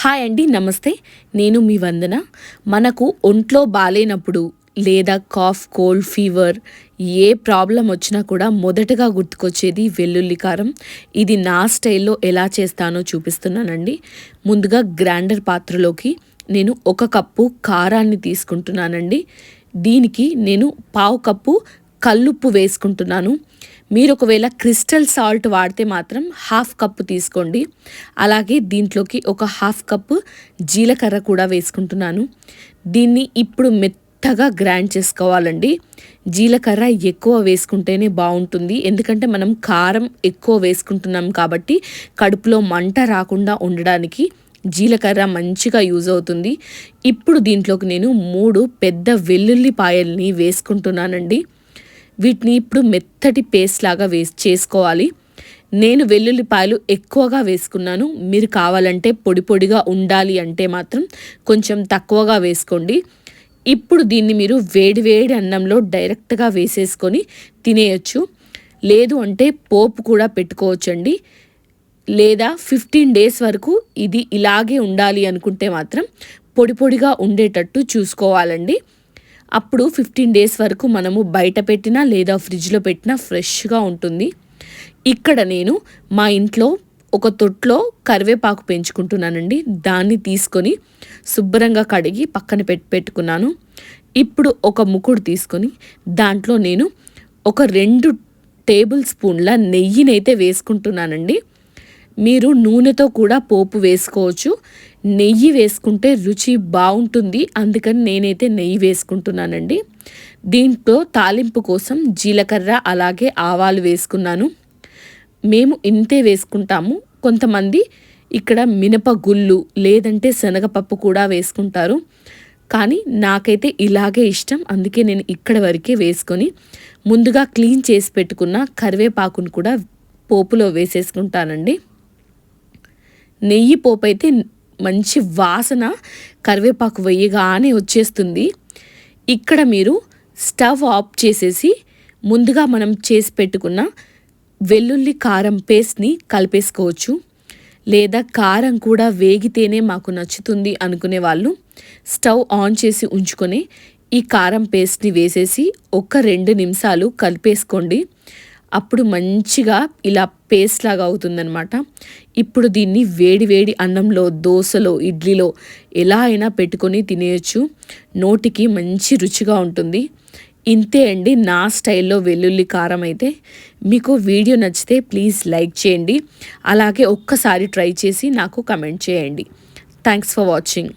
Hi అండి నమస్తే. నేను మీ వందన. మనకు ఒంట్లో బాగాలేనప్పుడు లేదా కాఫ్ కోల్డ్ ఫీవర్ ఏ ప్రాబ్లం వచ్చినా కూడా మొదటగా గుర్తుకొచ్చేది వెల్లుల్లి కారం. ఇది నా స్టైల్లో ఎలా చేస్తానో చూపిస్తున్నానండి. ముందుగా గ్రైండర్ పాత్రలోకి నేను ఒక కప్పు కారాన్ని తీసుకుంటున్నానండి. దీనికి నేను పావు కప్పు కల్లుప్పు వేసుకుంటున్నాను. మీరు ఒకవేళ క్రిస్టల్ సాల్ట్ వాడితే మాత్రం హాఫ్ కప్పు తీసుకోండి. అలాగే దీంట్లోకి ఒక హాఫ్ కప్పు జీలకర్ర కూడా వేసుకుంటున్నాను. దీన్ని ఇప్పుడు మెత్తగా గ్రైండ్ చేసుకోవాలండి. జీలకర్ర ఎక్కువ వేసుకుంటేనే బాగుంటుంది. ఎందుకంటే మనం కారం ఎక్కువ వేసుకుంటున్నాం కాబట్టి కడుపులో మంట రాకుండా ఉండడానికి జీలకర్ర మంచిగా యూజ్ అవుతుంది. ఇప్పుడు దీంట్లోకి నేను మూడు పెద్ద వెల్లుల్లిపాయల్ని వేసుకుంటున్నానండి. వీటిని ఇప్పుడు మెత్తటి పేస్ట్ లాగా వేసి చేసుకోవాలి. నేను వెల్లుల్లిపాయలు ఎక్కువగా వేసుకున్నాను. మీరు కావాలంటే పొడి పొడిగా ఉండాలి అంటే మాత్రం కొంచెం తక్కువగా వేసుకోండి. ఇప్పుడు దీన్ని మీరు వేడి వేడి అన్నంలో డైరెక్ట్గా వేసేసుకొని తినేయచ్చు. లేదు అంటే పోపు కూడా పెట్టుకోవచ్చండి. లేదా ఫిఫ్టీన్ డేస్ వరకు ఇది ఇలాగే ఉండాలి అనుకుంటే మాత్రం పొడి పొడిగా ఉండేటట్టు చూసుకోవాలండి. అప్పుడు ఫిఫ్టీన్ డేస్ వరకు మనము బయట పెట్టినా లేదా ఫ్రిడ్జ్లో పెట్టినా ఫ్రెష్గా ఉంటుంది. ఇక్కడ నేను మా ఇంట్లో ఒక తొట్లో కరివేపాకు పెంచుకుంటున్నానండి. దాన్ని తీసుకొని శుభ్రంగా కడిగి పక్కన పెట్టి పెట్టుకున్నాను. ఇప్పుడు ఒక ముకుడు తీసుకొని దాంట్లో నేను ఒక రెండు టేబుల్ స్పూన్ల నెయ్యినైతే వేసుకుంటున్నానండి. మీరు నూనెతో కూడా పోపు వేసుకోవచ్చు. నెయ్యి వేసుకుంటే రుచి బాగుంటుంది. అందుకని నేనైతే నెయ్యి వేసుకుంటున్నానండి. దీంట్లో తాలింపు కోసం జీలకర్ర అలాగే ఆవాలు వేసుకున్నాను. మేము ఇంతే వేసుకుంటాము. కొంతమంది ఇక్కడ మినప గుళ్ళు లేదంటే శనగపప్పు కూడా వేసుకుంటారు. కానీ నాకైతే ఇలాగే ఇష్టం. అందుకే నేను ఇక్కడ వరకే వేసుకొని ముందుగా క్లీన్ చేసి పెట్టుకున్న కరివేపాకును కూడా పోపులో వేసేసుకుంటానండి. నెయ్యి పోపు అయితే మంచి వాసన కరివేపాకు వేయగానే వచ్చేస్తుంది. ఇక్కడ మీరు స్టవ్ ఆఫ్ చేసేసి ముందుగా మనం చేసి పెట్టుకున్న వెల్లుల్లి కారం పేస్ట్ని కలిపేసుకోవచ్చు. లేదా కారం కూడా వేగితేనే మాకు నచ్చుతుంది అనుకునే వాళ్ళు స్టవ్ ఆన్ చేసి ఉంచుకొని ఈ కారం పేస్ట్ని వేసేసి ఒక రెండు నిమిషాలు కలిపేసుకోండి. అప్పుడు మంచిగా ఇలా పేస్ట్ లాగా అవుతుందనమాట ఇప్పుడు దీన్ని వేడి వేడి అన్నంలో దోశలో ఇడ్లీలో ఎలా అయినా పెట్టుకొని తినేయచ్చు. నోటికి మంచి రుచిగా ఉంటుంది. ఇంతే అండి నా స్టైల్లో వెల్లుల్లి కారం అయితే. మీకు వీడియో నచ్చితే ప్లీజ్ లైక్ చేయండి. అలాగే ఒక్కసారి ట్రై చేసి నాకు కమెంట్ చేయండి. Thanks for watching